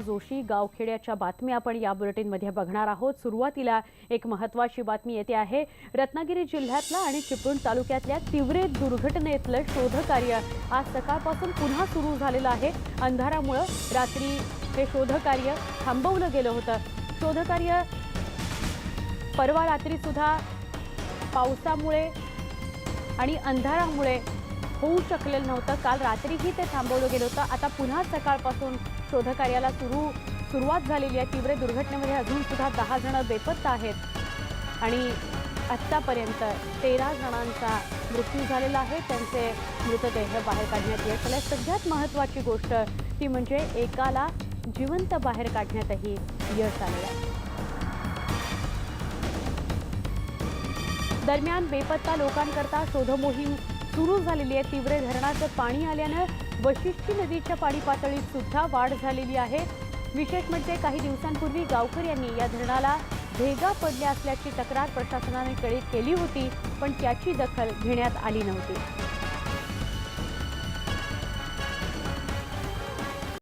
जोशी गावखेड्याच्या बातम्या आपण या बुलेटिनमध्ये बघणार आहोत. सुरुवातीला एक महत्त्वाची बातमी येते आहे. रत्नागिरी जिल्ह्यातला आणि चिपळूण तालुक्यातल्या तिवरे दुर्घटनेतलं शोधकार्य आज सकाळपासून पुन्हा सुरू झालेलं आहे. अंधारामुळं रात्री हे शोधकार्य थांबवलं गेलं होतं. शोधकार्य परवा रात्रीसुद्धा पावसामुळे आणि अंधारामुळे होऊ शकलेलं नव्हतं. काल रात्रीही ते थांबवलं गेलं होतं. आता पुन्हा सकाळपासून शोधकार्याला सुरू सुरुवात झालेली आहे. तीव्र दुर्घटनेमध्ये अजून सुद्धा दहा जण बेपत्ता आहेत. आणि आत्तापर्यंत तेरा जणांचा मृत्यू झालेला आहे. त्यांचे मृतदेह बाहेर काढण्यात यश आलं सगळ्यात महत्त्वाची गोष्ट ती म्हणजे एकाला जिवंत बाहेर काढण्यातही यश आलेलं आहे. दरम्यान बेपत्ता लोकांकरता शोधमोहीम सुरू झालेली आहे. तीव्र धरणाचं पाणी आल्यानं वशिष्ठी नदीच्या पाणी पातळीत सुद्धा वाढ झालेली आहे. विशेष म्हणजे काही दिवसांपूर्वी गावकऱ्यांनी या धरणाला भेगा पडल्या असल्याची तक्रार प्रशासनाने केली होती पण त्याची दखल घेण्यात आली नव्हती.